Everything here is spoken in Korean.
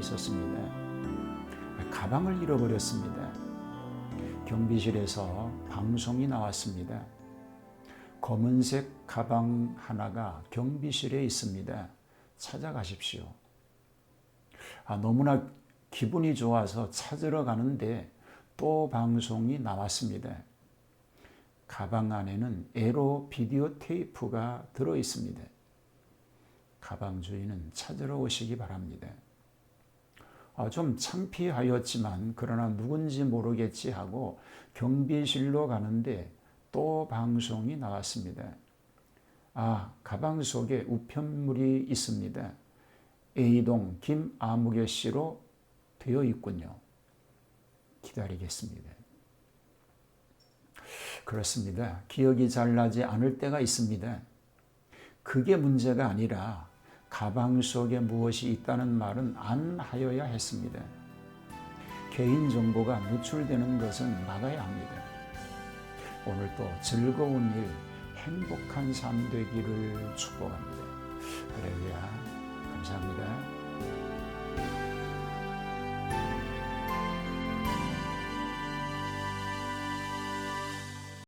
있었습니다. 가방을 잃어버렸습니다. 경비실에서 방송이 나왔습니다. 검은색 가방 하나가 경비실에 있습니다. 찾아가십시오. 아, 너무나 기분이 좋아서 찾으러 가는데 또 방송이 나왔습니다. 가방 안에는 에로 비디오 테이프가 들어 있습니다. 가방 주인은 찾으러 오시기 바랍니다. 아, 좀 창피하였지만 그러나 누군지 모르겠지 하고 경비실로 가는데 또 방송이 나왔습니다. 아, 가방 속에 우편물이 있습니다. A동 김아무개 씨로 되어 있군요. 기다리겠습니다. 그렇습니다. 기억이 잘 나지 않을 때가 있습니다. 그게 문제가 아니라 가방 속에 무엇이 있다는 말은 안 하여야 했습니다. 개인정보가 노출되는 것은 막아야 합니다. 오늘도 즐거운 일, 행복한 삶 되기를 축복합니다. 할렐루야. 감사합니다.